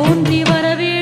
தோன்றி வரவே